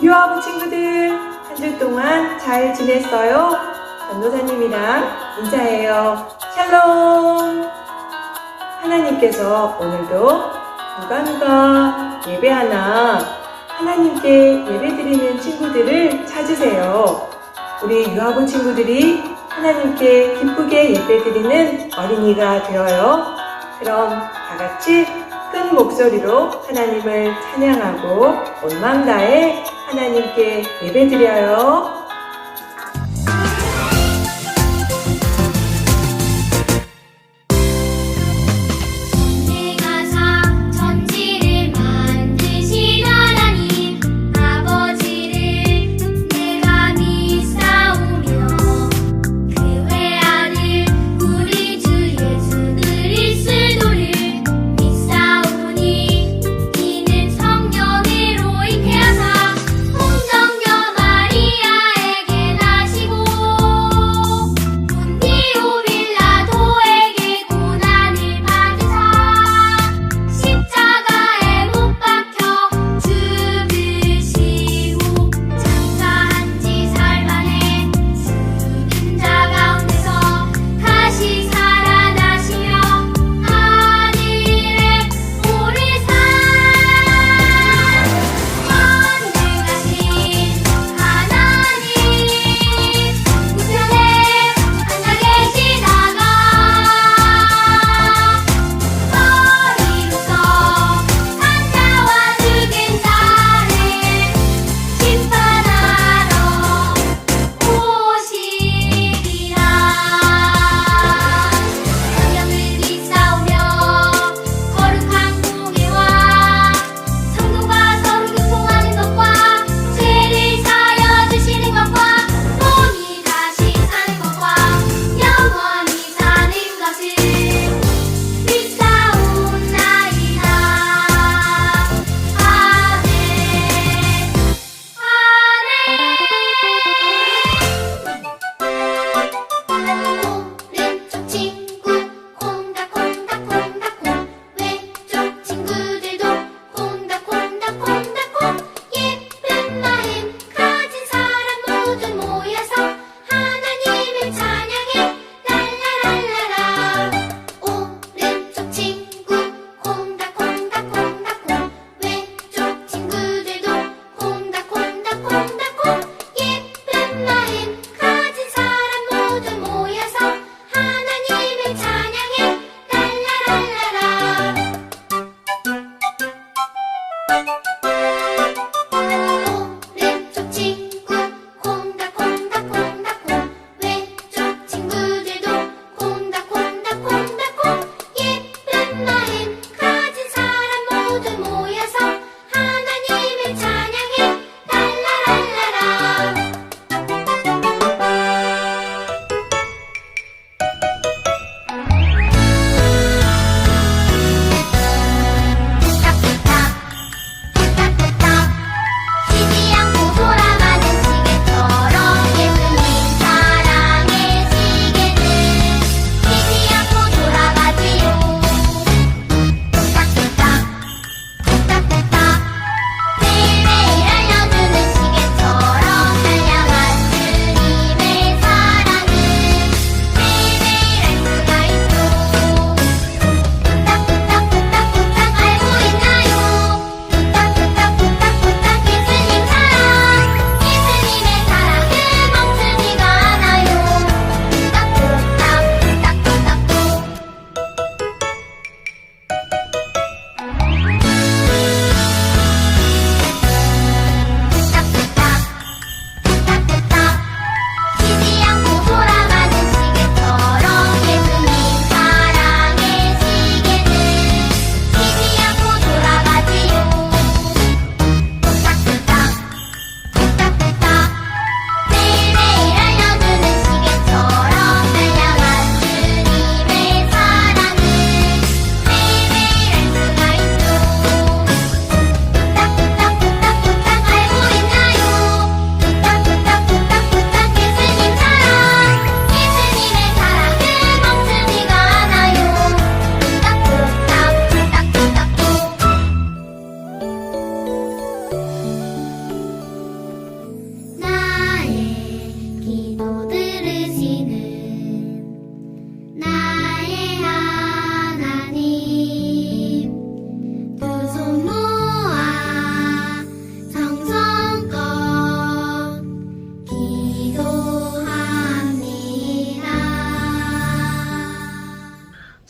유아부 친구들, 한 주 동안 잘 지냈어요? 전도사님이랑 인사해요. 샬롬! 하나님께서 오늘도 누가 누가 예배하나 하나님께 예배드리는 친구들을 찾으세요. 우리 유아부 친구들이 하나님께 기쁘게 예배드리는 어린이가 되어요. 그럼 다 같이 큰 목소리로 하나님을 찬양하고 온 마음 다해 하나님께 예배드려요.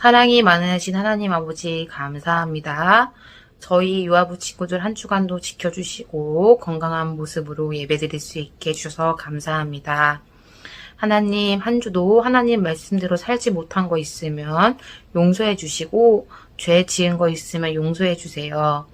사랑이 많으신 하나님 아버지 감사합니다. 저희 유아부 친구들 한 주간도 지켜주시고 건강한 모습으로 예배드릴 수 있게 해주셔서 감사합니다. 하나님 한 주도 하나님 말씀대로 살지 못한 거 있으면 용서해 주시고 죄 지은 거 있으면 용서해 주세요.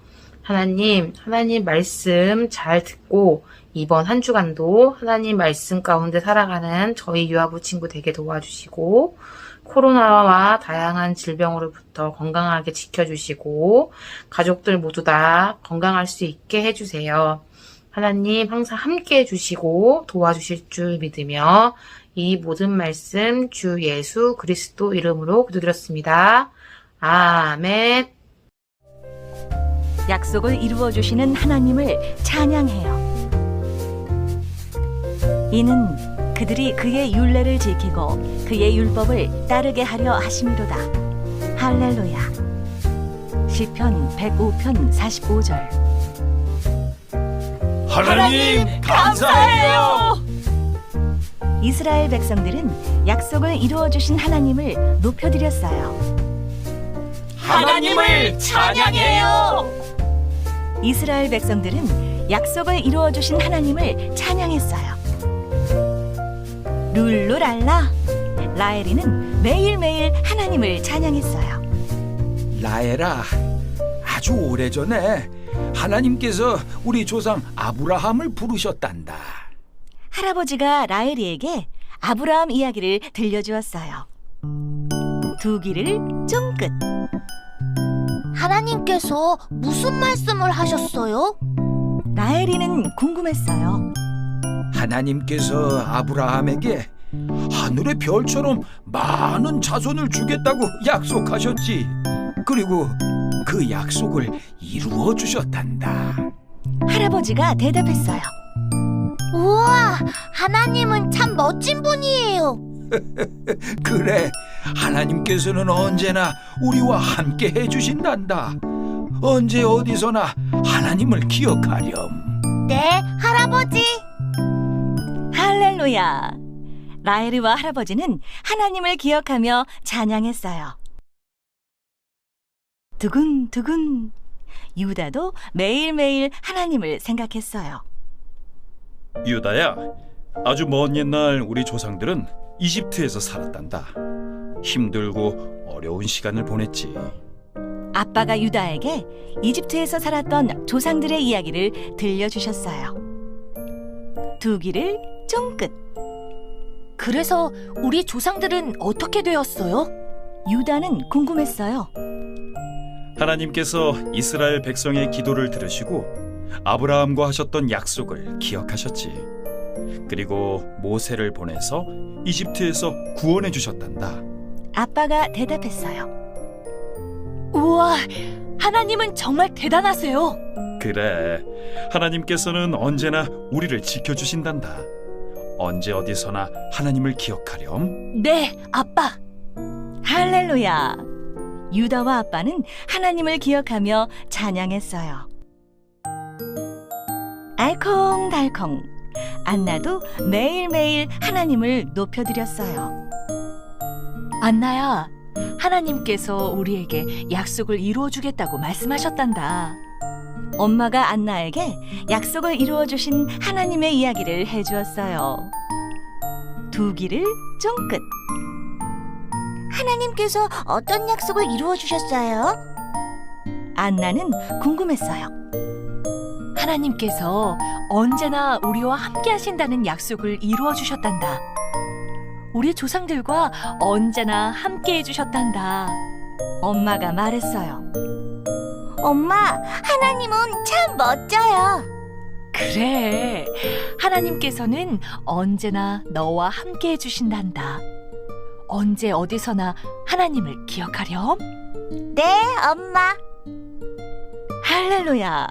하나님, 하나님 말씀 잘 듣고 이번 한 주간도 하나님 말씀 가운데 살아가는 저희 유아부 친구 되게 도와주시고 코로나와 다양한 질병으로부터 건강하게 지켜주시고 가족들 모두 다 건강할 수 있게 해주세요. 하나님 항상 함께 해주시고 도와주실 줄 믿으며 이 모든 말씀 주 예수 그리스도 이름으로 기도드렸습니다. 아멘. 약속을 이루어 주시는 하나님을 찬양해요. 이는 그들이 그의 율례를 지키고 그의 율법을 따르게 하려 하심이로다. 할렐루야. 시편 105편 45절. 하나님 감사해요. 이스라엘 백성들은 약속을 이루어 주신 하나님을 높여 드렸어요. 하나님을 찬양해요. 이스라엘 백성들은 약속을 이루어 주신 하나님을 찬양했어요. 룰루랄라 라엘이는 매일매일 하나님을 찬양했어요. 라엘아, 아주 오래전에 하나님께서 우리 조상 아브라함을 부르셨단다. 할아버지가 라엘이에게 아브라함 이야기를 들려주었어요. 두 길을 쫑긋 하나님께서 무슨 말씀을 하셨어요? 라엘이는 궁금했어요. 하나님께서 아브라함에게 하늘의 별처럼 많은 자손을 주겠다고 약속하셨지. 그리고 그 약속을 이루어 주셨단다. 할아버지가 대답했어요. 우와, 하나님은 참 멋진 분이에요. 그래, 하나님께서는 언제나 우리와 함께 해주신단다. 언제 어디서나 하나님을 기억하렴. 네, 할아버지. 할렐루야. 라엘이와 할아버지는 하나님을 기억하며 찬양했어요. 두근두근 유다도 매일매일 하나님을 생각했어요. 유다야, 아주 먼 옛날 우리 조상들은 이집트에서 살았단다. 힘들고 어려운 시간을 보냈지. 아빠가 유다에게 이집트에서 살았던 조상들의 이야기를 들려주셨어요. 두 길을 쫑긋 그래서 우리 조상들은 어떻게 되었어요? 유다는 궁금했어요. 하나님께서 이스라엘 백성의 기도를 들으시고 아브라함과 하셨던 약속을 기억하셨지. 그리고 모세를 보내서 이집트에서 구원해 주셨단다. 아빠가 대답했어요. 우와, 하나님은 정말 대단하세요. 그래, 하나님께서는 언제나 우리를 지켜주신단다. 언제 어디서나 하나님을 기억하렴. 네, 아빠. 할렐루야. 유다와 아빠는 하나님을 기억하며 찬양했어요. 알콩달콩. 안나도 매일매일 하나님을 높여드렸어요. 안나야, 하나님께서 우리에게 약속을 이루어 주겠다고 말씀하셨단다. 엄마가 안나에게 약속을 이루어 주신 하나님의 이야기를 해주었어요. 두 길을 쫑긋. 하나님께서 어떤 약속을 이루어 주셨어요? 안나는 궁금했어요. 하나님께서 언제나 우리와 함께 하신다는 약속을 이루어 주셨단다. 우리 조상들과 언제나 함께 해주셨단다. 엄마가 말했어요. 엄마, 하나님은 참 멋져요. 그래. 하나님께서는 언제나 너와 함께 해주신단다. 언제 어디서나 하나님을 기억하렴. 네, 엄마. 할렐루야.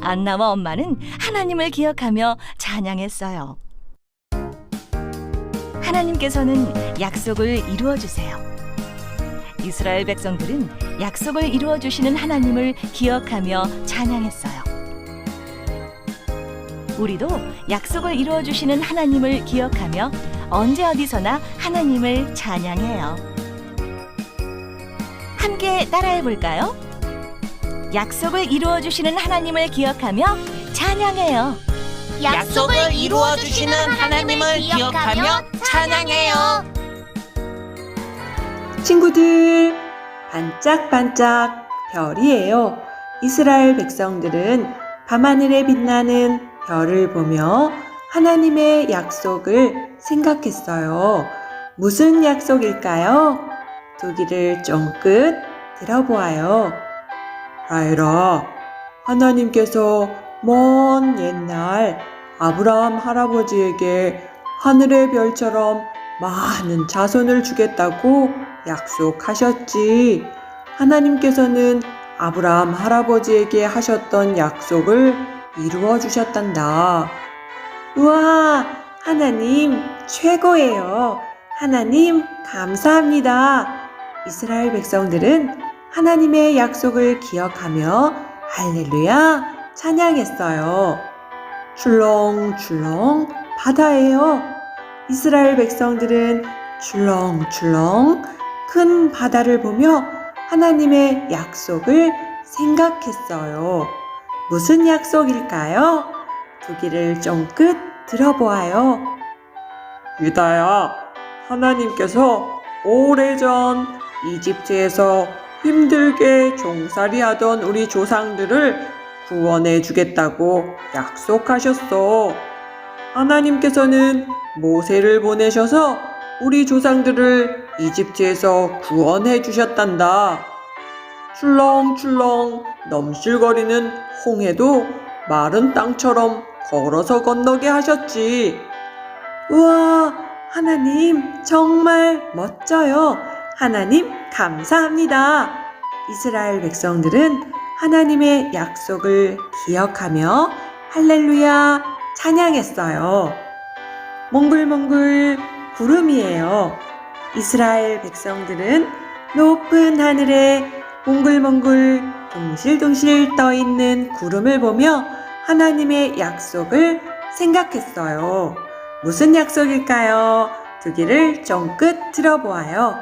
안나와 엄마는 하나님을 기억하며 찬양했어요. 하나님께서는 약속을 이루어 주세요. 이스라엘 백성들은 약속을 이루어 주시는 하나님을 기억하며 찬양했어요. 우리도 약속을 이루어 주시는 하나님을 기억하며 언제 어디서나 하나님을 찬양해요. 함께 따라해 볼까요? 약속을 이루어 주시는 하나님을 기억하며 찬양해요. 약속을 이루어 주시는 하나님을 기억하며 찬양해요. 친구들, 반짝반짝 별이에요. 이스라엘 백성들은 밤하늘에 빛나는 별을 보며 하나님의 약속을 생각했어요. 무슨 약속일까요? 두기를 쫑긋 들어보아요. 라이라, 하나님께서 먼 옛날 아브라함 할아버지에게 하늘의 별처럼 많은 자손을 주겠다고 약속하셨지. 하나님께서는 아브라함 할아버지에게 하셨던 약속을 이루어 주셨단다. 우와, 하나님 최고예요. 하나님 감사합니다. 이스라엘 백성들은 하나님의 약속을 기억하며 할렐루야 찬양했어요. 출렁출렁 바다예요. 이스라엘 백성들은 출렁출렁 큰 바다를 보며 하나님의 약속을 생각했어요. 무슨 약속일까요? 두기를 쫑긋 들어보아요. 유다야, 하나님께서 오래전 이집트에서 힘들게 종살이 하던 우리 조상들을 구원해 주겠다고 약속하셨어. 하나님께서는 모세를 보내셔서 우리 조상들을 이집트에서 구원해 주셨단다. 출렁출렁 넘실거리는 홍해도 마른 땅처럼 걸어서 건너게 하셨지. 우와, 하나님 정말 멋져요. 하나님 감사합니다. 이스라엘 백성들은 하나님의 약속을 기억하며 할렐루야 찬양했어요. 몽글몽글 구름이에요. 이스라엘 백성들은 높은 하늘에 몽글몽글 둥실둥실 떠 있는 구름을 보며 하나님의 약속을 생각했어요. 무슨 약속일까요? 두기를 쫑긋 들어보아요.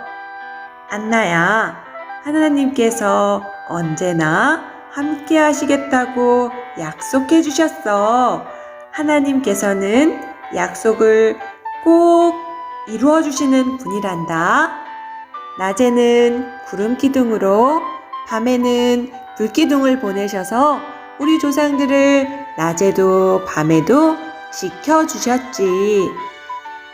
안나야, 하나님께서 언제나 함께 하시겠다고 약속해 주셨어. 하나님께서는 약속을 꼭 이루어 주시는 분이란다. 낮에는 구름 기둥으로, 밤에는 불 기둥을 보내셔서 우리 조상들을 낮에도 밤에도 지켜 주셨지.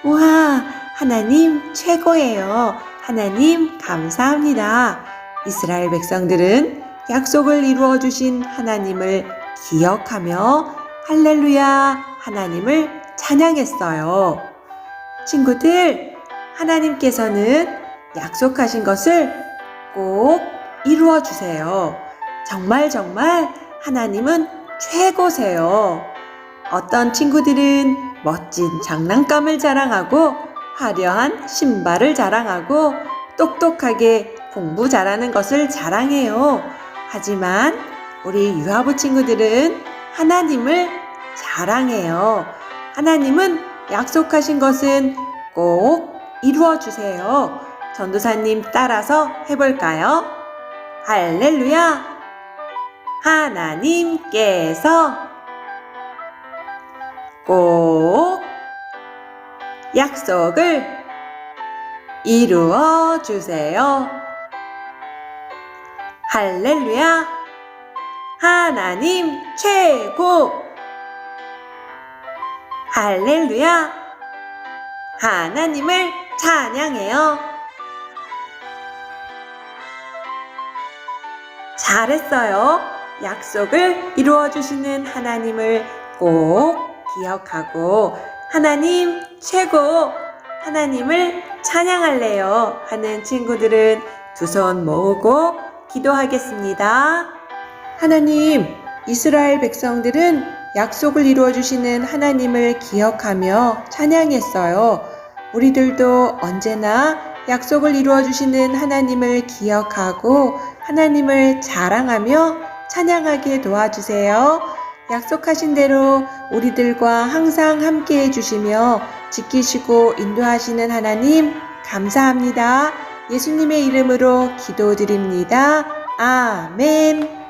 우와, 하나님 최고예요. 하나님 감사합니다. 이스라엘 백성들은 약속을 이루어 주신 하나님을 기억하며 할렐루야 하나님을 찬양했어요. 친구들, 하나님께서는 약속하신 것을 꼭 이루어 주세요. 정말 정말 하나님은 최고세요. 어떤 친구들은 멋진 장난감을 자랑하고 화려한 신발을 자랑하고 똑똑하게 공부 잘하는 것을 자랑해요. 하지만 우리 유아부 친구들은 하나님을 자랑해요. 하나님은 약속하신 것은 꼭 이루어 주세요. 전도사님 따라서 해볼까요? 할렐루야! 하나님께서 꼭 약속을 이루어 주세요. 할렐루야! 하나님 최고! 할렐루야! 하나님을 찬양해요. 잘했어요. 약속을 이루어 주시는 하나님을 꼭 기억하고 하나님 최고! 하나님을 찬양할래요. 하는 친구들은 두 손 모으고 기도하겠습니다. 하나님, 이스라엘 백성들은 약속을 이루어 주시는 하나님을 기억하며 찬양했어요. 우리들도 언제나 약속을 이루어 주시는 하나님을 기억하고 하나님을 자랑하며 찬양하게 도와주세요. 약속하신 대로 우리들과 항상 함께 해주시며 지키시고 인도하시는 하나님, 감사합니다. 예수님의 이름으로 기도드립니다. 아멘.